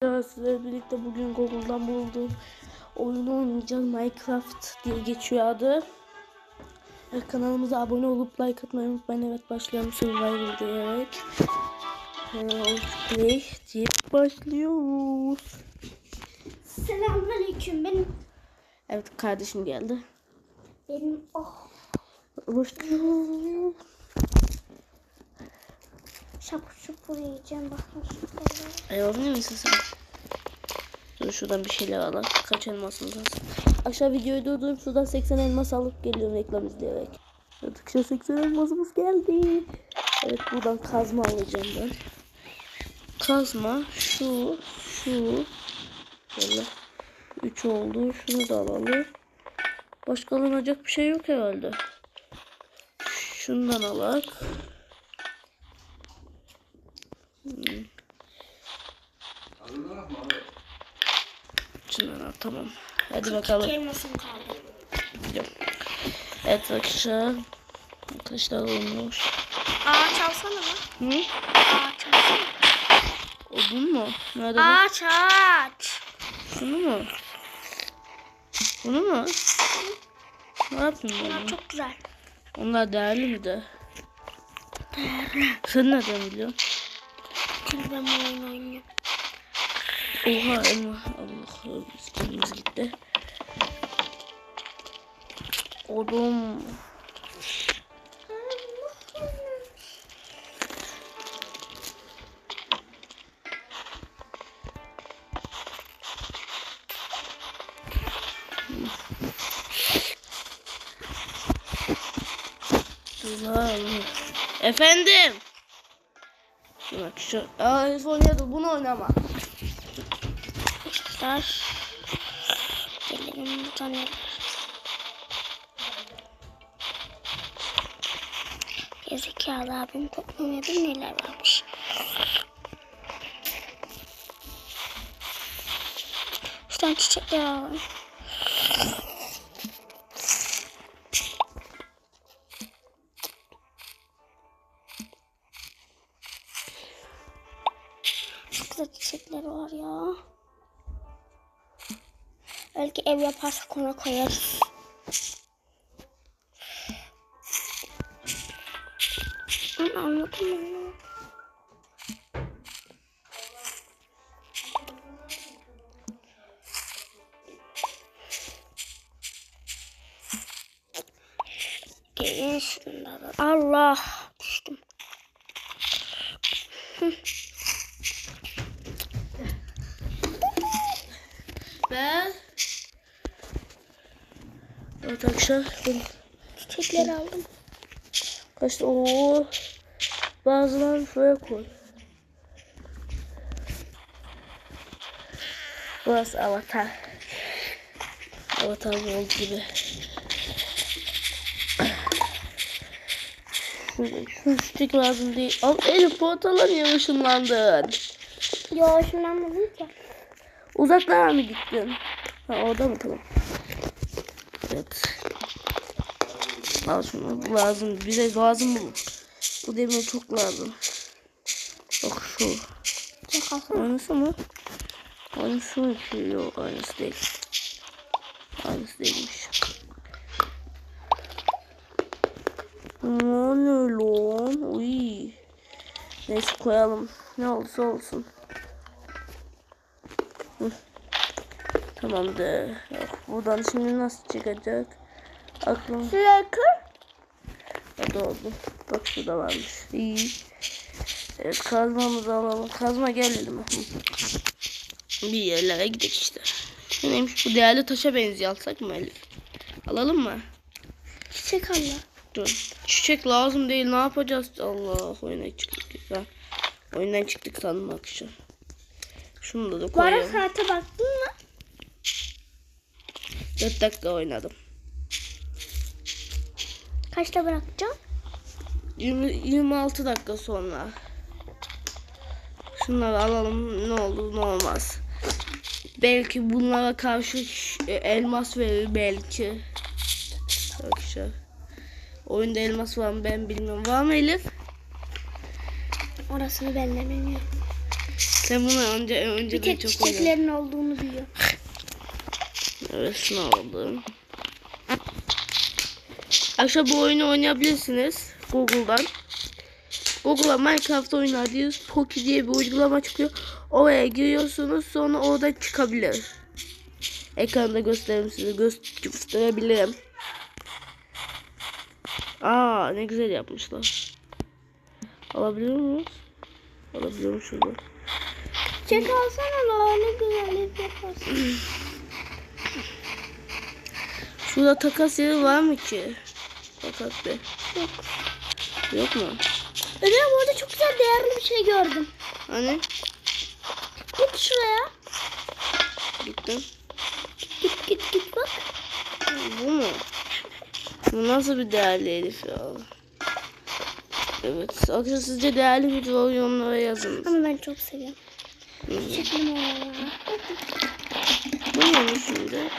Sizlerle birlikte bugün Google'dan bulduğum oyunu oynayacağız. Minecraft diye geçiyor adı. Kanalımıza abone olup like atmayı unutmayın. Evet başlayalım Survival diyerek. Ee, play diye başlıyoruz. Selamünaleyküm. Benim Evet kardeşim geldi. benim oh Başlıyoruz. Şapur şupur yiyeceğim bakın şurada. Ay oynuyor musun sen? Dur şuradan bir şeyler alalım. Kaç elmasımız var? Aşağı videoyu durdurup şuradan 80 elmas alıp geliyorum reklam izleyerek. Aşağı 80 elmasımız geldi. Evet buradan kazma alacağım ben. Kazma şu şu böyle 3 oldu. Şunu da alalım. Başka alınacak bir şey yok herhalde. Şundan alak. Al tamam. Hadi bakalım. Gidiyorum. Evet arkadaşlar. Arkadaşlar olmuş. Ağaç alsana mı? Hı? Ağaç alsana. Odun mu? Nerede bu? Ağaç ağaç. Şunu mu? Bunu mu? Ne? Bunlar bunu? çok güzel. Onlar değerli mi de? Sen nereden biliyorsun? Çünkü ben bu oyunu oynuyorum. Oha elma. Allah kendimiz gitti. Odun. Ulan. Efendim. Bak şu. Aa herif oynadı. Bunu oynama. İşte. Gelelim bu tane. Gezekalı abim toplamaya neler varmış. Şuradan çiçekler alalım. Çiçekler var ya. Belki ev yaparsak ona koyarız. Anladım onu. Allah düştüm. Ben Evet arkadaşlar ben Çiçekleri aldım. kaçtı ooo bazılarını şuraya koy Burası avatar Avatar World gibi Şu, çiçek lazım değil Al Elif portala niye ışınlandın Yo şunlanmadım ki. Uzaklara mı gittin? Ha orada mı tamam. Evet. Bu lazım. Bize lazım bu. Bu demir çok lazım. Bak şu. Aynısı mı? Aynısı ki? Yok aynısı değil. Aynısı değilmiş. Öyle lan. Uy. Neyse koyalım. Ne olursa olsun. Tamamdır. Yok, buradan şimdi nasıl çıkacak? Aklım Şuraya. Hadi oldu. Bak şurada varmış. İyi. Evet kazmamızı alalım. Kazma gel elime. Hı. Bir yerlere gidelim işte. Neymiş bu değerli taşa benziyor. Alsak mı Elif? Alalım mı? Çiçek Allah. Dur. Çiçek lazım değil. Ne yapacağız? Allah oyuna çıktık ya. Oyundan çıktık sandım akşam. Şunu da, da koyalım. saate baktın mı? 4 dakika oynadım. Kaçta bırakacağım? 20, 26 dakika sonra. Şunları alalım. Ne olur ne olmaz. Belki bunlara karşı e, elmas verir belki. Arkadaşlar. Oyunda elmas var mı ben bilmiyorum. Var mı Elif? Orasını ben de bilmiyorum. Sen bunu önce Bir önce de tek çok çiçeklerin olduğunu biliyor. Evet şunu aldım. Akşam bu oyunu oynayabilirsiniz Google'dan. Google'a Minecraft oynar diyoruz. Poki diye bir uygulama çıkıyor. Oraya giriyorsunuz sonra oradan çıkabilir. Ekranda gösteririm size. Gösterebilirim. Aa ne güzel yapmışlar. Alabiliyor muyuz? Alabiliyorum şurada. Çiçek alsana la ne güzellik yaparsın. Şurada takas yeri var mı ki? Takas be. Yok. Yok mu? Ömer burada çok güzel değerli bir şey gördüm. Hani? Git şuraya. Gittim. Git git git bak. Bu mu? Bu nasıl bir değerli herif ya? Evet. Arkadaşlar sizce değerli mi? Yorumlara yazın. Ama ben çok seviyorum. Çiçekli mi Bu neymiş şimdi?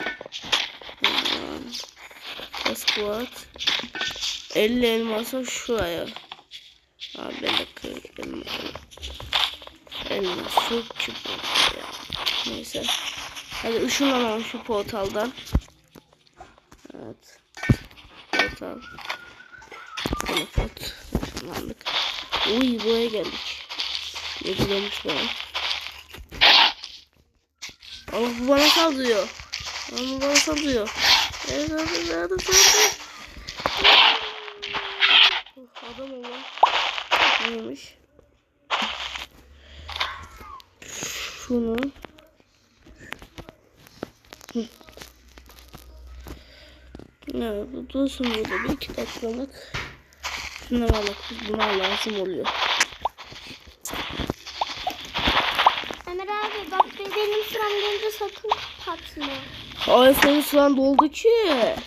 Passport. 50 elmasa şuraya. Abi ben de kırdım. Elmas çok çubuk ya. Neyse. Hadi ışınlanalım şu portaldan. Evet. Portal. Teleport. Işınlandık. Uy buraya geldik. Ne güzelmiş bana. Allah bu bana saldırıyor. Allah bu bana saldırıyor. Evet saldırıyor. Adam. Of, Adam ol lan. Neymiş? Şunu. Evet bu dursun burada bir iki dakikalık. Şuna bak buna lazım oluyor. Ömer abi bak benim sıram gelince sakın kapatma. Ay senin şu an doldu ki.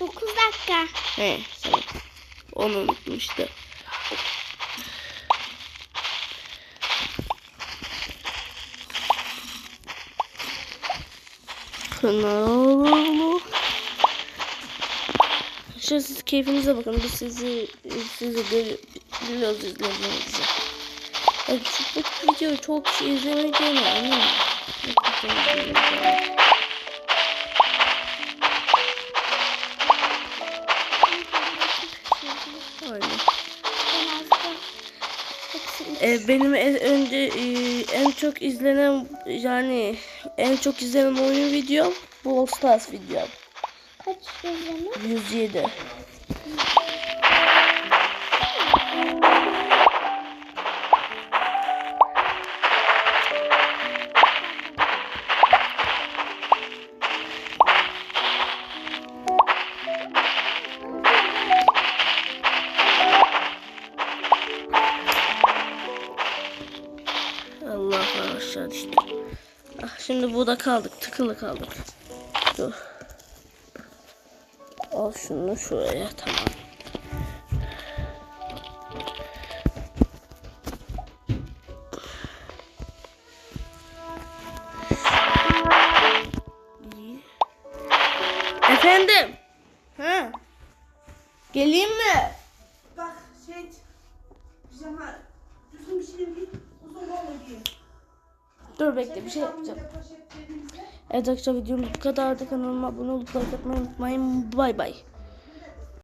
9 dakika. He tamam. Onu unuttum işte. Kanalı. Şu siz keyfinize bakın. Biz sizi sizi gör- biliyoruz izlediğinizi. Evet, şu videoyu çok kişi izlemeyeceğini eminim. Aynen. E, benim en, önce e, en çok izlenen yani en çok izlenen oyun videom Brawl Stars videom. Kaç izleme? 107. Burada kaldık. Tıkılı kaldık. Dur. Al şunu şuraya tamam. Efendim. Ha? Geleyim mi? Bak şey pijama düzgün bir şey değil uzun kollu giyin. Dur bekle bir şey yapacağım. Evet arkadaşlar videomuz bu kadardı. Kanalıma abone olup like atmayı unutmayın. Bay bay.